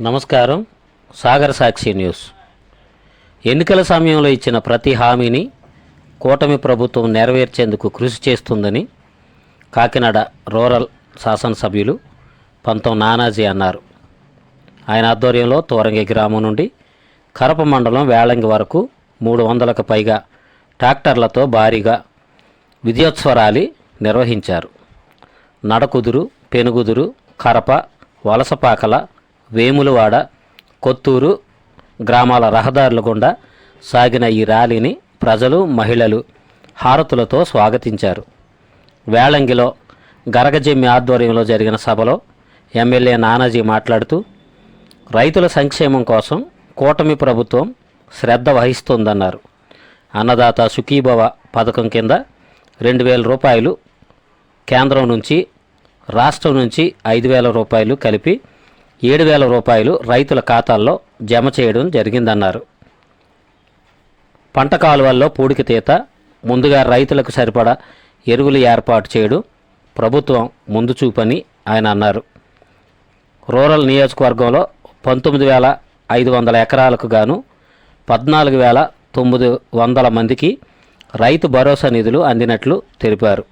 నమస్కారం. సాగర సాక్షి న్యూస్. ఎన్నికల సమయంలో ఇచ్చిన ప్రతి హామీని కూటమి ప్రభుత్వం నెరవేర్చేందుకు కృషి చేస్తుందని కాకినాడ రూరల్ శాసనసభ్యులు పంతం నానాజీ అన్నారు. ఆయన ఆధ్వర్యంలో తోరంగి గ్రామం నుండి కరప మండలం వేళంగి వరకు మూడు వందలకు పైగా ట్రాక్టర్లతో భారీగా విజయోత్సవ ర్యాలీ నిర్వహించారు. నడకుదురు పెనుగుదురు కరప వలసపాకల వేములవాడ కొత్తూరు గ్రామాల రహదారుల గుండా సాగిన ఈ ర్యాలీని ప్రజలు మహిళలు హారతులతో స్వాగతించారు. వేళంగిలో గరగజెమ్మి ఆధ్వర్యంలో జరిగిన సభలో ఎమ్మెల్యే నానాజీ మాట్లాడుతూ రైతుల సంక్షేమం కోసం కూటమి ప్రభుత్వం శ్రద్ధ వహిస్తోందన్నారు. అన్నదాత సుఖీభవ పథకం కింద రెండు వేల రూపాయలు కేంద్రం నుంచి రాష్ట్రం నుంచి ఐదు వేల రూపాయలు కలిపి ఏడు వేల రూపాయలు రైతుల ఖాతాల్లో జమ చేయడం జరిగిందన్నారు. పంట కాలువల్లో పూడికి తీత ముందుగా రైతులకు సరిపడా ఎరువులు ఏర్పాటు చేయడం ప్రభుత్వం ముందు చూపని ఆయన అన్నారు. రూరల్ నియోజకవర్గంలో పంతొమ్మిది వేల ఐదు వందల ఎకరాలకు గాను పద్నాలుగు వేల తొమ్మిది వందల మందికి రైతు భరోసా నిధులు అందినట్లు తెలిపారు.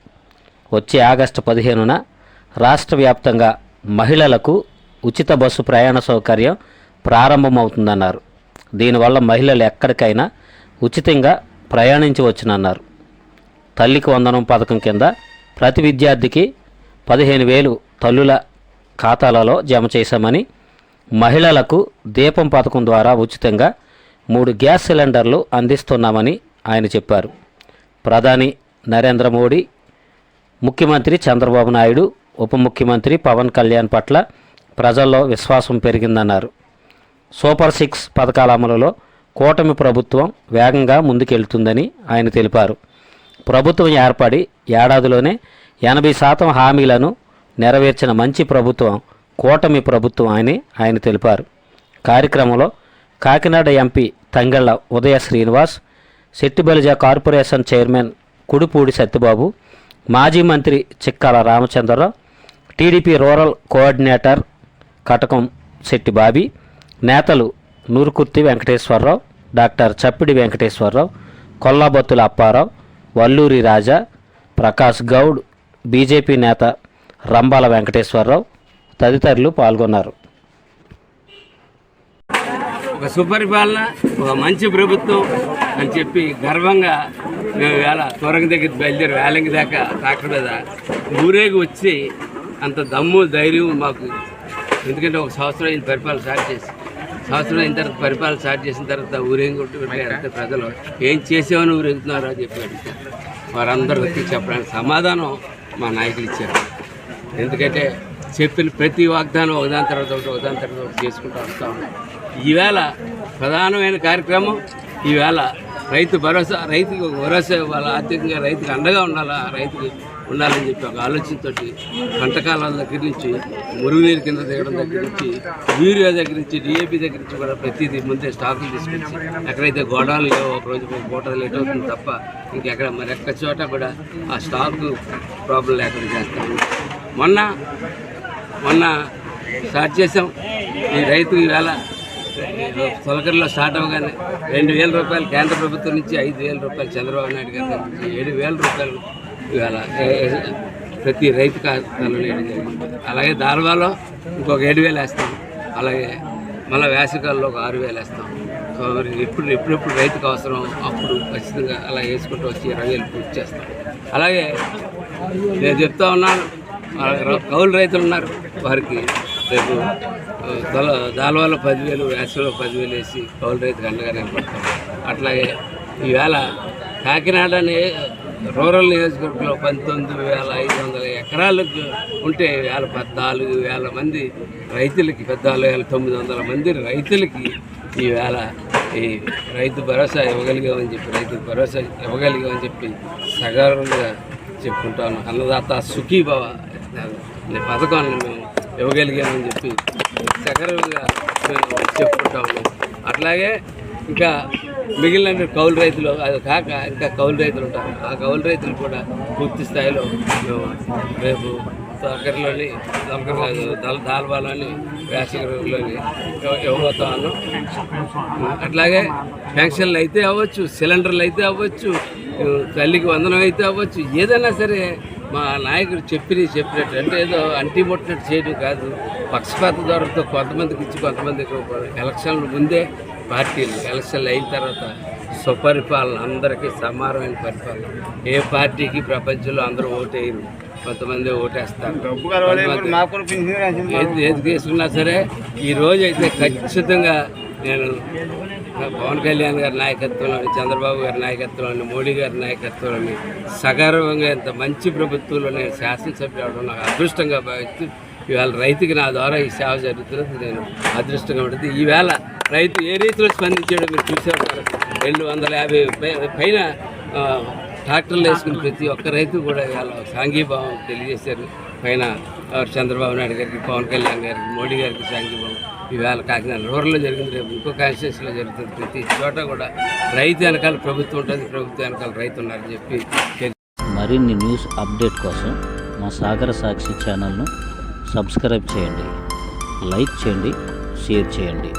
వచ్చే ఆగస్టు పదిహేనున రాష్ట్ర వ్యాప్తంగా మహిళలకు ఉచిత బస్సు ప్రయాణ సౌకర్యం ప్రారంభమవుతుందన్నారు. దీనివల్ల మహిళలు ఎక్కడికైనా ఉచితంగా ప్రయాణించవచ్చునన్నారు తల్లికి వందనం పథకం కింద ప్రతి విద్యార్థికి పదిహేను వేలు తల్లుల ఖాతాలలో జమ చేశామని మహిళలకు దీపం పథకం ద్వారా ఉచితంగా మూడు గ్యాస్ సిలిండర్లు అందిస్తున్నామని ఆయన చెప్పారు. ప్రధాని నరేంద్ర మోడీ ముఖ్యమంత్రి చంద్రబాబు నాయుడు ఉప ముఖ్యమంత్రి పవన్ కళ్యాణ్ పట్ల ప్రజల్లో విశ్వాసం పెరిగిందన్నారు. సూపర్ సిక్స్ పథకాల అమలులో కూటమి ప్రభుత్వం వేగంగా ముందుకెళ్తుందని ఆయన తెలిపారు. ప్రభుత్వం ఏర్పడి ఏడాదిలోనే ఎనభై శాతం హామీలను నెరవేర్చిన మంచి ప్రభుత్వం కూటమి ప్రభుత్వం అని ఆయన తెలిపారు. కార్యక్రమంలో Kakinada MP Thangalla Udaya Srinivas Settibalija corporation chairman Kudipudi Satyababu మాజీ మంత్రి Chikkala Ramachandrarao TDP rural coordinator Katakam Setti Bobby నేతలు నూరుకుర్తి వెంకటేశ్వరరావు డాక్టర్ చప్పిడి వెంకటేశ్వరరావు కొల్లాబత్తుల అప్పారావు వల్లూరి రాజా ప్రకాష్ గౌడ్ బీజేపీ నేత రంబాల వెంకటేశ్వరరావు తదితరులు పాల్గొన్నారు. ఒక సుపరిపాలన ఒక మంచి ప్రభుత్వం అని చెప్పి గర్వంగా మేము వేళ త్వరగ దగ్గర బయలుదేరి వేలంగి దాకా ట్రాక్టర్ మీద ఊరేగి వచ్చి అంత దమ్ము ధైర్యం మాకు ఎందుకంటే ఒక సంవత్సరం అయిన పరిపాలన స్టార్ట్ చేసి సంవత్సరం అయిన తర్వాత పరిపాలన స్టార్ట్ చేసిన తర్వాత ఊరేగి అంటే ప్రజలు ఏం చేసామని ఊరేగుతున్నారు అని చెప్పి అడిగారు వారందరూ వచ్చి చెప్పడానికి సమాధానం మా నాయకులు ఇచ్చారు. ఎందుకంటే చెప్పిన ప్రతి వాగ్దానం ఒకదాని తర్వాత ఒకటి ఒకదాని తర్వాత ఒకటి చేసుకుంటూ వస్తూ ఉన్నాం. ఈవేళ ప్రధానమైన కార్యక్రమం ఈవేళ రైతు భరోసా రైతుకు భరోసా వాళ్ళ ఆర్థికంగా రైతుకు అండగా ఉండాలా? రైతుకి ఉండాలని చెప్పి ఒక ఆలోచనతోటి పంటకాలాల దగ్గర నుంచి మురుగునీరు కింద దిగడం దగ్గర నుంచి యూరియా దగ్గర నుంచి డిఏపి దగ్గర నుంచి కూడా ప్రతిదీ ముందే స్టాకులు తీసుకొచ్చి ఎక్కడైతే గోడాలు లేవో ఒక రోజు ఒక పూట లేట్ అవుతుంది తప్ప ఇంకెక్కడ మరి ఎక్క చోట కూడా ఆ స్టాక్ ప్రాబ్లం లేకుండా చేస్తాము. మొన్న మొన్న స్టార్ట్ చేసాం. ఈ రైతు ఈవేళ తొలకరిలో స్టార్ట్ అవ్వగానే రెండు వేల రూపాయలు కేంద్ర ప్రభుత్వం నుంచి ఐదు వేల రూపాయలు చంద్రబాబు నాయుడు గారి దగ్గర నుంచి ఏడు వేల రూపాయలు ఇవాళ ప్రతి రైతు ఖాతాలో వేయడం జరిగింది. అలాగే దాల్వాలో ఇంకొక ఏడు వేలు వేస్తాం. అలాగే మళ్ళీ వేసవికాలంలో ఒక ఆరు వేలు వేస్తాం. సో మరి ఎప్పుడు ఎప్పుడెప్పుడు రైతుకు అవసరం అప్పుడు ఖచ్చితంగా అలా వేసుకుంటూ వచ్చి ఇరవై వేలు పూర్తి చేస్తాం. అలాగే నేను చెప్తా ఉన్నాను కౌలు రైతులు ఉన్నారు వారికి. రేపు ఆ, దళ దాల్వాలో పదివేలు వేసవిలో పదివేలు వేసి కౌలు రైతుకు అండగా నిలబడతాం. అట్లాగే ఈవేళ కాకినాడ నే- రూరల్ నియోజకవర్గంలో పంతొమ్మిది వేల ఐదు వందల ఎకరాలకు ఉంటే వేల పద్నాలుగు వేల మంది రైతులకి పద్నాలుగు వేల తొమ్మిది వందల మంది రైతులకి ఈవేళ ఈ రైతు భరోసా ఇవ్వగలిగామని చెప్పి రైతు భరోసా ఇవ్వగలిగామని చెప్పి సగర్వంగా చెప్పుకుంటాను అన్నదాత సుఖీభవ అనే పథకాన్ని మేము ఇవ్వగలిగామని చెప్పి సగర్వంగా మేము చెప్పుకుంటాము అట్లాగే ఇంకా మిగిలిన కౌలు రైతులు అది కాక ఇంకా కౌలు రైతులు ఉంటారు. ఆ కౌలు రైతులు కూడా పూర్తి స్థాయిలో మేము రేపు దగ్గరలోని దగ్గర దాల్బాలోని వేసగిరిలోని ఇవ్వబోతాను అట్లాగే పెన్షన్లు అయితే అవ్వచ్చు సిలిండర్లు అయితే అవ్వచ్చు తల్లికి వందనం అయితే అవ్వచ్చు. ఏదైనా సరే మా నాయకుడు చెప్పి చెప్పినట్టు అంటే ఏదో అంటి ముట్టినట్టు చేయడం కాదు. పక్షపాత ధోరణితో కొంతమందికి ఇచ్చి కొంతమందికి ఎలక్షన్లు ఎలక్షన్ల ముందే పార్టీలు ఎలక్షన్లు అయిన తర్వాత సుపరిపాలన అందరికీ సమానమైన పరిపాలన. ఏ పార్టీకి ప్రపంచంలో అందరూ ఓటేయరు. కొంతమంది ఓటేస్తారు. ఏది ఏది తీసుకున్నా సరే ఈ రోజు అయితే ఖచ్చితంగా నేను పవన్ కళ్యాణ్ గారి నాయకత్వంలోని చంద్రబాబు గారి నాయకత్వంలోని మోడీ గారి నాయకత్వంలోని సగర్వంగా ఇంత మంచి ప్రభుత్వంలో నేను శాసనసభ్యుడు అవడం నాకు అదృష్టంగా భావిస్తూ ఇవాళ రైతుకి నా ద్వారా ఈ సేవ జరుగుతున్నది నేను అదృష్టంగా ఉంటుంది. ఈవేళ రైతు ఏ రీతిలో స్పందించాడో మీరు చూసారు రెండు వందల యాభై పైన ట్రాక్టర్లు వేసుకుని ప్రతి ఒక్క రైతు కూడా ఇవాళ సాంఘీభావం తెలియజేశారు. పైన చంద్రబాబు నాయుడు గారికి పవన్ కళ్యాణ్ గారికి మోడీ గారికి సాంఘీభావం ఇవాళ కాకినాడ రూరల్లో జరిగింది. రేపు ఇంకో కాన్స్టిట్యూన్సీలో జరుగుతుంది. ప్రతి చోట కూడా రైతు వెనకాల ప్రభుత్వం ఉంటుంది. ప్రభుత్వం వెనకాల రైతు ఉన్నారని చెప్పి మరిన్ని న్యూస్ అప్డేట్ కోసం మా సాగర సాక్షి ఛానల్ను సబ్స్క్రైబ్ చేయండి. లైక్ చేయండి షేర్ చేయండి.